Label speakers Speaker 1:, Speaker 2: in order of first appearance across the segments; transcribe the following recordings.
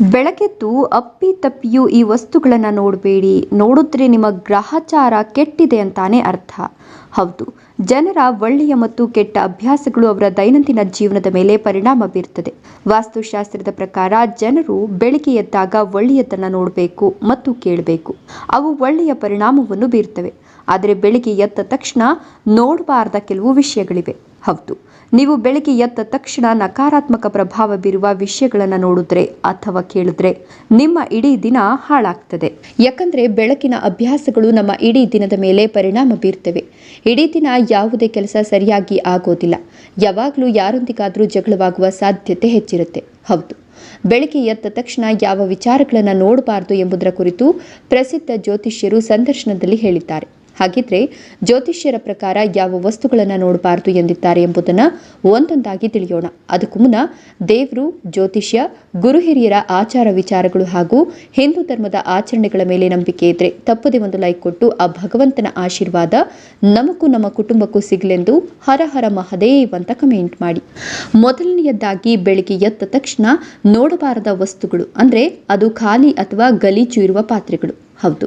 Speaker 1: ಬೆಳಗೆದ್ದು ಅಪ್ಪಿ ತಪ್ಪಿಯು ಈ ವಸ್ತುಗಳನ್ನು ನೋಡಬೇಡಿ. ನೋಡಿದ್ರೆ ನಿಮ್ಮ ಗ್ರಹಚಾರ ಕೆಟ್ಟಿದೆ ಅಂತಾನೆ ಅರ್ಥ. ಹೌದು, ಜನರ ಒಳ್ಳೆಯ ಮತ್ತು ಕೆಟ್ಟ ಅಭ್ಯಾಸಗಳು ಅವರ ದೈನಂದಿನ ಜೀವನದ ಮೇಲೆ ಪರಿಣಾಮ ಬೀರ್ತದೆ. ವಾಸ್ತುಶಾಸ್ತ್ರದ ಪ್ರಕಾರ ಜನರು ಬೆಳಿಗ್ಗೆ ಎದ್ದಾಗ ಒಳ್ಳೆಯದನ್ನು ನೋಡಬೇಕು ಮತ್ತು ಕೇಳಬೇಕು. ಅವು ಒಳ್ಳೆಯ ಪರಿಣಾಮವನ್ನು ಬೀರ್ತವೆ. ಆದರೆ ಬೆಳಿಗ್ಗೆ ಎದ್ದ ತಕ್ಷಣ ನೋಡಬಾರ್ದ ಕೆಲವು ವಿಷಯಗಳಿವೆ. ಹೌದು. ನೀವು ಬೆಳಗ್ಗೆ ಎದ್ದ ತಕ್ಷಣ ನಕಾರಾತ್ಮಕ ಪ್ರಭಾವ ಬೀರುವ ವಿಷಯಗಳನ್ನು ನೋಡಿದ್ರೆ ಅಥವಾ ಕೇಳಿದ್ರೆ ನಿಮ್ಮ ಇಡೀ ದಿನ ಹಾಳಾಗ್ತದೆ. ಯಾಕಂದ್ರೆ ಬೆಳಕಿನ ಅಭ್ಯಾಸಗಳು ನಮ್ಮ ಇಡೀ ದಿನದ ಮೇಲೆ ಪರಿಣಾಮ ಬೀರ್ತವೆ. ಇಡೀ ದಿನ ಯಾವುದೇ ಕೆಲಸ ಸರಿಯಾಗಿ ಆಗೋದಿಲ್ಲ. ಯಾವಾಗಲೂ ಯಾರೊಂದಿಗಾದರೂ ಜಗಳವಾಗುವ ಸಾಧ್ಯತೆ ಹೆಚ್ಚಿರುತ್ತೆ. ಹೌದು. ಬೆಳಗ್ಗೆ ಎದ್ದ ತಕ್ಷಣ ಯಾವ ವಿಚಾರಗಳನ್ನು ನೋಡಬಾರದು ಎಂಬುದರ ಕುರಿತು ಪ್ರಸಿದ್ಧ ಜ್ಯೋತಿಷ್ಯರು ಸಂದರ್ಶನದಲ್ಲಿ ಹೇಳಿದ್ದಾರೆ. ಹಾಗಿದ್ರೆ ಜ್ಯೋತಿಷ್ಯರ ಪ್ರಕಾರ ಯಾವ ವಸ್ತುಗಳನ್ನು ನೋಡಬಾರದು ಎಂದಿದ್ದಾರೆ ಎಂಬುದನ್ನು ಒಂದೊಂದಾಗಿ ತಿಳಿಯೋಣ. ಅದಕ್ಕೂ ಮುನ್ನ ದೇವರು, ಜ್ಯೋತಿಷ್ಯ, ಗುರು ಹಿರಿಯರ ಆಚಾರ ವಿಚಾರಗಳು ಹಾಗೂ ಹಿಂದೂ ಧರ್ಮದ ಆಚರಣೆಗಳ ಮೇಲೆ ನಂಬಿಕೆ ಇದ್ರೆ ತಪ್ಪದೆ ಒಂದು ಲೈಕ್ ಕೊಟ್ಟು ಆ ಭಗವಂತನ ಆಶೀರ್ವಾದ ನಮಗೂ ನಮ್ಮ ಕುಟುಂಬಕ್ಕೂ ಸಿಗಲೆಂದು ಹರ ಹರ ಮಹದೇವ್ ಅಂತ ಕಮೆಂಟ್ ಮಾಡಿ. ಮೊದಲನೆಯದಾಗಿ ಬೆಳಿಗ್ಗೆ ಎದ್ದ ತಕ್ಷಣ ನೋಡಬಾರದ ವಸ್ತುಗಳು ಅಂದರೆ ಅದು ಖಾಲಿ ಅಥವಾ ಗಲೀಜು ಇರುವ ಪಾತ್ರೆಗಳು. ಹೌದು.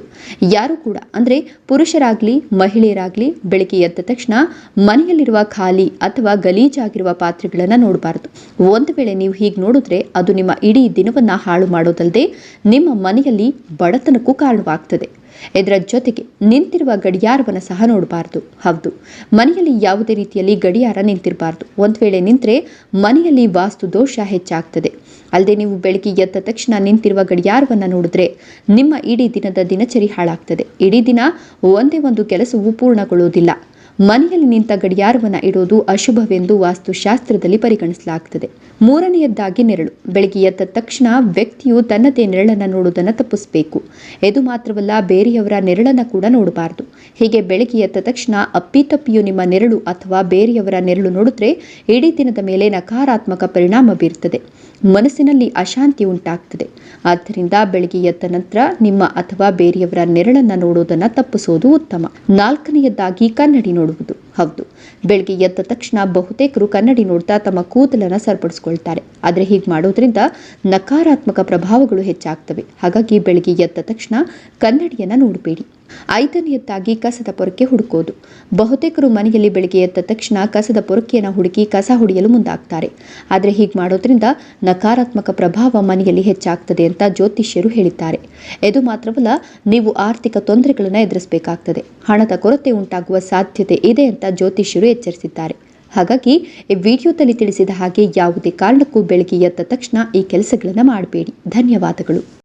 Speaker 1: ಯಾರು ಕೂಡ, ಅಂದರೆ ಪುರುಷರಾಗಲಿ, ಮಹಿಳೆಯರಾಗಲಿ ಬೆಳಿಗ್ಗೆ ಎದ್ದ ತಕ್ಷಣ ಮನೆಯಲ್ಲಿರುವ ಖಾಲಿ ಅಥವಾ ಗಲೀಜಾಗಿರುವ ಪಾತ್ರೆಗಳನ್ನು ನೋಡಬಾರದು. ಒಂದು ವೇಳೆ ನೀವು ಹೀಗೆ ನೋಡಿದ್ರೆ ಅದು ನಿಮ್ಮ ಇಡೀ ದಿನವನ್ನು ಹಾಳು ಮಾಡೋದಲ್ಲದೆ ನಿಮ್ಮ ಮನೆಯಲ್ಲಿ ಬಡತನಕ್ಕೂ ಕಾರಣವಾಗ್ತದೆ. ಇದರ ಜೊತೆಗೆ ನಿಂತಿರುವ ಗಡಿಯಾರವನ್ನು ಸಹ ನೋಡಬಾರ್ದು. ಹೌದು. ಮನೆಯಲ್ಲಿ ಯಾವುದೇ ರೀತಿಯಲ್ಲಿ ಗಡಿಯಾರ ನಿಂತಿರಬಾರ್ದು. ಒಂದು ವೇಳೆ ನಿಂತರೆ ಮನೆಯಲ್ಲಿ ವಾಸ್ತು ದೋಷ ಹೆಚ್ಚಾಗ್ತದೆ. ಅಲ್ಲದೆ ನೀವು ಬೆಳಗ್ಗೆ ಎದ್ದ ತಕ್ಷಣ ನಿಂತಿರುವ ಗಡಿಯಾರವನ್ನು ನೋಡಿದ್ರೆ ನಿಮ್ಮ ಇಡೀ ದಿನದ ದಿನಚರಿ ಹಾಳಾಗ್ತದೆ. ಇಡೀ ದಿನ ಒಂದೇ ಒಂದು ಕೆಲಸವೂ ಪೂರ್ಣಗೊಳ್ಳುವುದಿಲ್ಲ. ಮನೆಯಲ್ಲಿ ನಿಂತ ಗಡಿಯಾರವನ್ನು ಇಡೋದು ಅಶುಭವೆಂದು ವಾಸ್ತುಶಾಸ್ತ್ರದಲ್ಲಿ ಪರಿಗಣಿಸಲಾಗುತ್ತದೆ ಮೂರನೆಯದ್ದಾಗಿ ನೆರಳು. ಬೆಳಗ್ಗೆ ಎದ್ದ ತಕ್ಷಣ ವ್ಯಕ್ತಿಯು ತನ್ನದೇ ನೆರಳನ್ನು ನೋಡುವುದನ್ನು ತಪ್ಪಿಸಬೇಕು. ಇದು ಮಾತ್ರವಲ್ಲ, ಬೇರೆಯವರ ನೆರಳನ್ನು ಕೂಡ ನೋಡಬಾರದು. ಹೀಗೆ ಬೆಳಗ್ಗೆ ಎದ್ದ ತಕ್ಷಣ ಅಪ್ಪಿತಪ್ಪಿಯು ನಿಮ್ಮ ನೆರಳು ಅಥವಾ ಬೇರೆಯವರ ನೆರಳು ನೋಡಿದ್ರೆ ಇಡೀ ದಿನದ ಮೇಲೆ ನಕಾರಾತ್ಮಕ ಪರಿಣಾಮ ಬೀರುತ್ತದೆ ಮನಸ್ಸಿನಲ್ಲಿ ಅಶಾಂತಿ ಉಂಟಾಗ್ತದೆ. ಆದ್ದರಿಂದ ಬೆಳಗ್ಗೆ ಎದ್ದ ನಂತರ ನಿಮ್ಮ ಅಥವಾ ಬೇರೆಯವರ ನೆರಳನ್ನು ನೋಡುವುದನ್ನು ತಪ್ಪಿಸೋದು ಉತ್ತಮ. ನಾಲ್ಕನೆಯದ್ದಾಗಿ ಕನ್ನಡಿ ನೋಡುವುದು. ಹೌದು. ಬೆಳಗ್ಗೆ ಎದ್ದ ತಕ್ಷಣ ಬಹುತೇಕರು ಕನ್ನಡಿ ನೋಡ್ತಾ ತಮ್ಮ ಕೂದಲನ್ನು ಸರಿಪಡಿಸ್ಕೊಳ್ತಾರೆ. ಆದರೆ ಹೀಗೆ ಮಾಡೋದ್ರಿಂದ ನಕಾರಾತ್ಮಕ ಪ್ರಭಾವಗಳು ಹೆಚ್ಚಾಗ್ತವೆ. ಹಾಗಾಗಿ ಬೆಳಗ್ಗೆ ಎದ್ದ ತಕ್ಷಣ ಕನ್ನಡಿಯನ್ನು ನೋಡಬೇಡಿ. ಐದನೆಯದ್ದಾಗಿ ಕಸದ ಪೊರಕೆ ಹುಡುಕೋದು. ಬಹುತೇಕರು ಮನೆಯಲ್ಲಿ ಬೆಳಿಗ್ಗೆ ಎದ್ದ ತಕ್ಷಣ ಕಸದ ಪೊರಕೆಯನ್ನು ಹುಡುಕಿ ಕಸ ಹೊಡೆಯಲು ಮುಂದಾಗ್ತಾರೆ. ಆದರೆ ಹೀಗೆ ಮಾಡೋದ್ರಿಂದ ನಕಾರಾತ್ಮಕ ಪ್ರಭಾವ ಮನೆಯಲ್ಲಿ ಹೆಚ್ಚಾಗ್ತದೆ ಅಂತ ಜ್ಯೋತಿಷ್ಯರು ಹೇಳಿದ್ದಾರೆ. ಇದು ಮಾತ್ರವಲ್ಲ, ನೀವು ಆರ್ಥಿಕ ತೊಂದರೆಗಳನ್ನು ಎದುರಿಸಬೇಕಾಗ್ತದೆ. ಹಣದ ಕೊರತೆ ಉಂಟಾಗುವ ಸಾಧ್ಯತೆ ಇದೆ ಅಂತ ಜ್ಯೋತಿಷ್ಯರು ಎಚ್ಚರಿಸಿದ್ದಾರೆ. ಹಾಗಾಗಿ ಈ ವಿಡಿಯೋದಲ್ಲಿ ತಿಳಿಸಿದ ಹಾಗೆ ಯಾವುದೇ ಕಾರಣಕ್ಕೂ ಬೆಳಗ್ಗೆ ಎದ್ದ ತಕ್ಷಣ ಈ ಕೆಲಸಗಳನ್ನು ಮಾಡಬೇಡಿ. ಧನ್ಯವಾದಗಳು.